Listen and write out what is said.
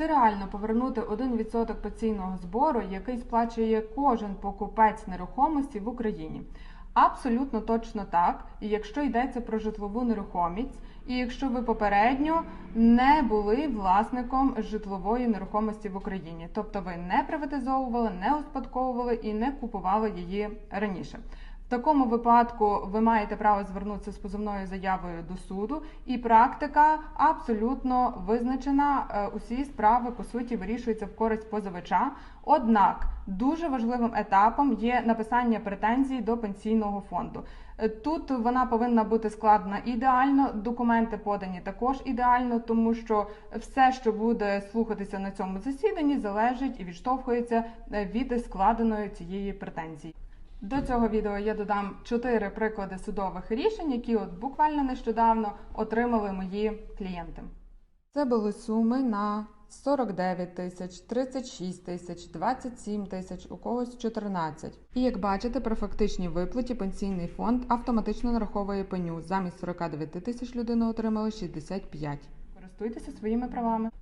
Чи реально повернути 1% пенсійного збору, який сплачує кожен покупець нерухомості в Україні? Абсолютно точно так. І якщо йдеться про житлову нерухомість, і якщо ви попередньо не були власником житлової нерухомості в Україні, тобто ви не приватизовували, не успадковували і не купували її раніше. Такому випадку ви маєте право звернутися з позовною заявою до суду, і практика абсолютно визначена. Е, Усі справи по суті вирішуються в користь позивача. Однак дуже важливим етапом є написання претензій до пенсійного фонду. Е, Тут вона повинна бути складена ідеально. Документи подані також ідеально, тому що все, що буде слухатися на цьому засіданні, залежить і відштовхується е, від складеної цієї претензії. До цього відео я додам чотири приклади судових рішень, які от буквально нещодавно отримали мої клієнти. Це були суми на 49 тисяч, 36 тисяч, 27 тисяч, у когось 14. І як бачите, при фактичній виплаті пенсійний фонд автоматично нараховує пеню. Замість 49 тисяч людина отримала 65. Користуйтеся своїми правами.